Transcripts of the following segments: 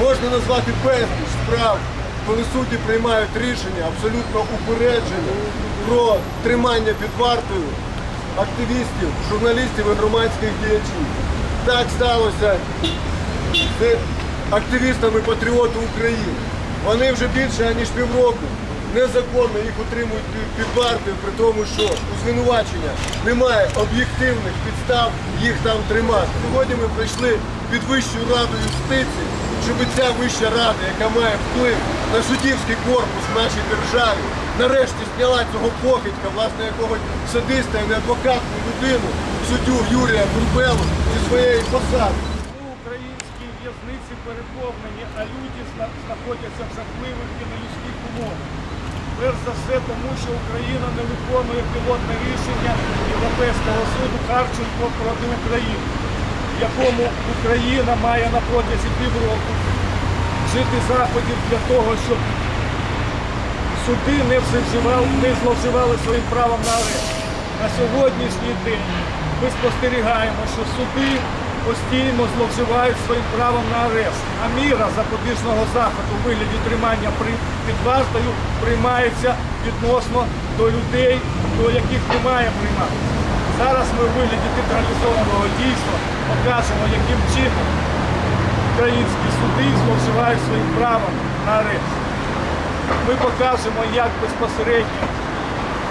Можна назвати безліч справ, коли судді приймають рішення абсолютно упереджені про тримання під вартою активістів, журналістів і громадських діячів. Так сталося з активістами патріоти України. Вони вже більше ніж півроку незаконно їх утримують під вартою, при тому, що у звинувачення немає об'єктивних підстав їх там тримати. Сьогодні ми прийшли під Вищу раду юстиції, щоб ця вища рада, яка має вплив на суддівський корпус в нашій державі, нарешті зняла цього покидька, власне, якогось садиста і неадвокатну людину, суддю Юрія Бурбелу зі своєї посади. У українській в'язниці переповнені, а люди знаходяться в жахливих і нелюдських умовах. Перш за все, тому що Україна не виконує пілотне рішення Європейського суду Харченко проти України, в якому Україна має на протязі півроку вжити заходів для того, щоб суди не не зловживали своїм правом на арешт. На сьогоднішній день ми спостерігаємо, що суди постійно зловживають своїм правом на арешт, а міра запобіжного заходу у вигляді тримання під вартою приймається відносно до людей, до яких немає приймати. Зараз ми у вигляді театралізованого дійства покажемо, яким чином українські суди зловживають своїм правом на арешт ми покажемо, як безпосередньо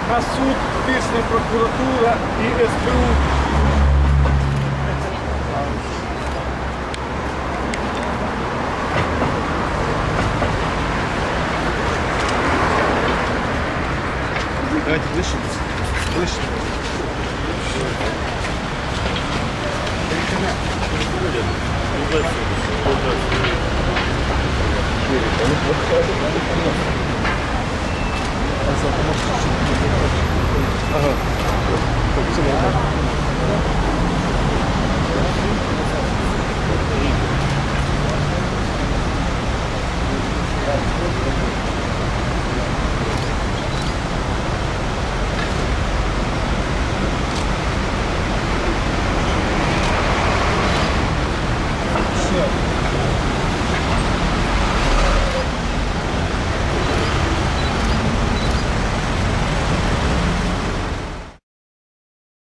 на суд тисне прокуратура і СБУ. Давайте ближче. Ближче. Buradasın. Buradasın.